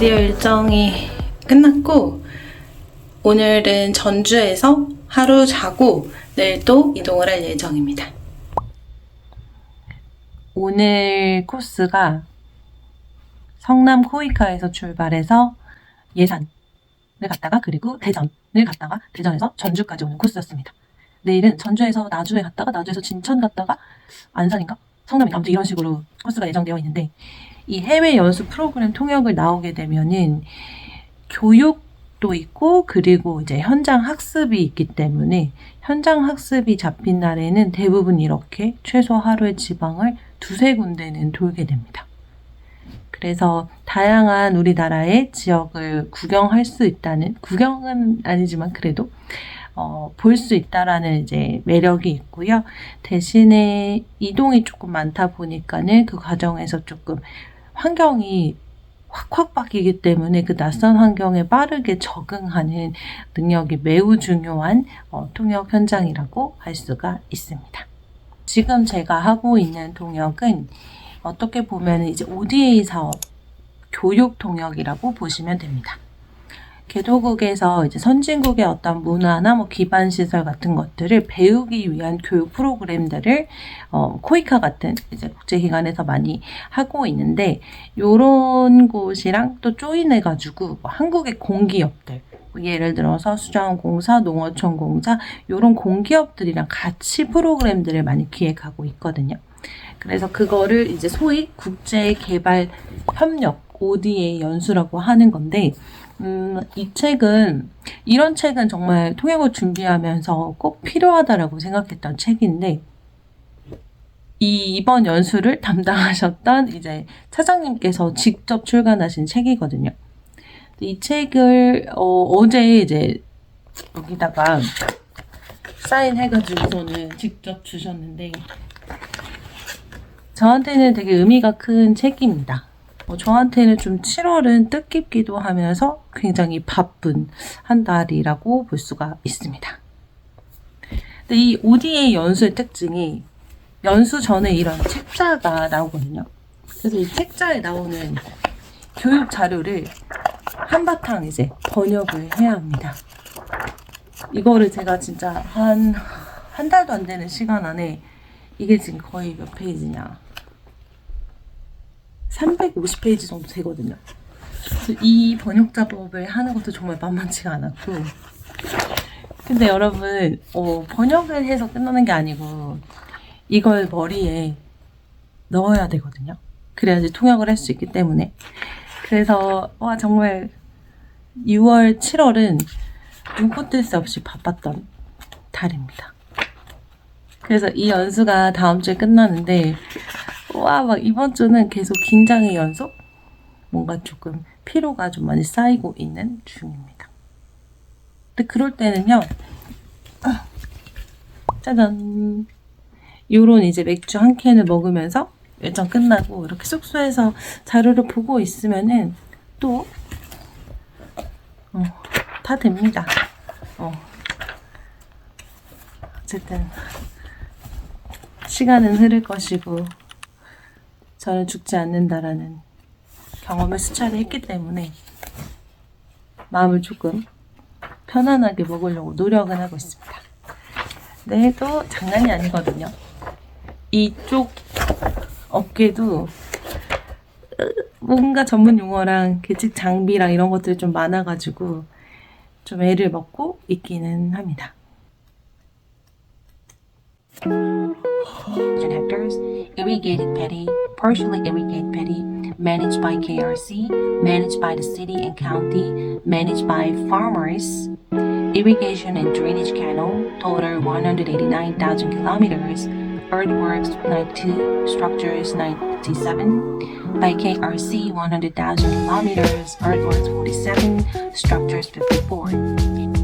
드디어 일정이 끝났고 오늘은 전주에서 하루 자고 내일 또 이동을 할 예정입니다. 오늘 코스가 성남 코이카에서 출발해서 예산을 갔다가 그리고 대전을 갔다가 대전에서 전주까지 오는 코스였습니다. 내일은 전주에서 나주에 갔다가 나주에서 진천 갔다가 안산인가? 성남인가? 아무튼 이런 식으로 코스가 예정되어 있는데 이 해외 연수 프로그램 통역을 나오게 되면은 교육도 있고 그리고 이제 현장 학습이 있기 때문에 현장 학습이 잡힌 날에는 대부분 이렇게 최소 하루의 지방을 두세 군데는 돌게 됩니다. 그래서 다양한 우리나라의 지역을 구경할 수 있다는 구경은 아니지만 그래도 어, 볼 수 있다라는 이제 매력이 있고요. 대신에 이동이 조금 많다 보니까는 그 과정에서 조금 환경이 확확 바뀌기 때문에 그 낯선 환경에 빠르게 적응하는 능력이 매우 중요한 어, 통역 현장이라고 할 수가 있습니다. 지금 제가 하고 있는 통역은 어떻게 보면 이제 ODA 사업 교육 통역이라고 보시면 됩니다. 개도국에서 이제 선진국의 어떤 문화나 뭐 기반 시설 같은 것들을 배우기 위한 교육 프로그램들을 어, 코이카 같은 이제 국제기관에서 많이 하고 있는데 요런 곳이랑 또 조인해 가지고 뭐 한국의 공기업들 뭐 예를 들어서 수자원 공사, 농어촌 공사 요런 공기업들이랑 같이 프로그램들을 많이 기획하고 있거든요. 그래서 그거를 이제 소위 국제 개발 협력 ODA 연수라고 하는 건데 음, 이 책은 이런 책은 정말 통역을 준비하면서 꼭 필요하다라고 생각했던 책인데 이 이번 연수를 담당하셨던 이제 차장님께서 직접 출간하신 책이거든요. 이 책을 어, 제 이제 여기다가 사인해가지고서는 직접 주셨는데 저한테는 되게 의미가 큰 책입니다. 어, 저한테는 좀 7월은 뜻깊기도 하면서 굉장히 바쁜 한 달이라고 볼 수가 있습니다. 근데 이 ODA 연수의 특징이 연수 전에 이런 책자가 나오거든요. 그래서 이 책자에 나오는 교육 자료를 한바탕 이제 번역을 해야 합니다. 이거를 제가 진짜 한, 한 달도 안 되는 시간 안에 이게 지금 거의 몇 페이지냐. 350페이지 정도 되거든요. 이 번역 작업을 하는 것도 정말 만만치가 않았고. 근데 여러분, 어, 번역을 해서 끝나는 게 아니고, 이걸 머리에 넣어야 되거든요. 그래야지 통역을 할 수 있기 때문에. 그래서, 와, 정말 6월, 7월은 눈코 뜰 새 없이 바빴던 달입니다. 그래서 이 연수가 다음 주에 끝나는데, 와, 막 이번 주는 계속 긴장의 연속? 뭔가 조금 피로가 좀 많이 쌓이고 있는 중입니다. 근데 그럴 때는요, 아, 짜잔. 요런 이제 맥주 한 캔을 먹으면서 일정 끝나고 이렇게 숙소에서 자료를 보고 있으면은 또, 어, 다 됩니다. 어. 어쨌든, 시간은 흐를 것이고, 저는 죽지 않는다라는 경험을 수차례 했기 때문에 마음을 조금 편안하게 먹으려고 노력은 하고 있습니다. 네, 또 장난이 아니거든요. 이쪽 업계도 뭔가 전문 용어랑 계측 장비랑 이런 것들이 좀 많아가지고 좀 애를 먹고 있기는 합니다. Connectors, irrigated petty, partially irrigated petty, managed by KRC, managed by the city and county, managed by farmers. Irrigation and drainage canal, total 189,000 kilometers. Earthworks 92, structures 97. By KRC 100,000 kilometers, earthworks 47, structures 54.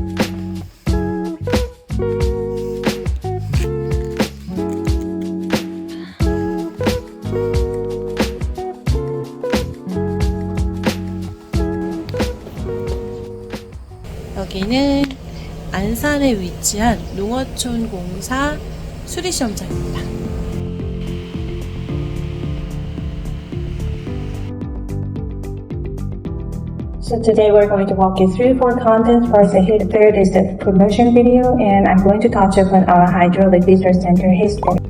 안산에 위치한 농어촌 공사 수리시험장입니다. So today we're going to walk you through four contents. First, the third is the promotion video, and I'm going to touch upon our hydraulic research center history.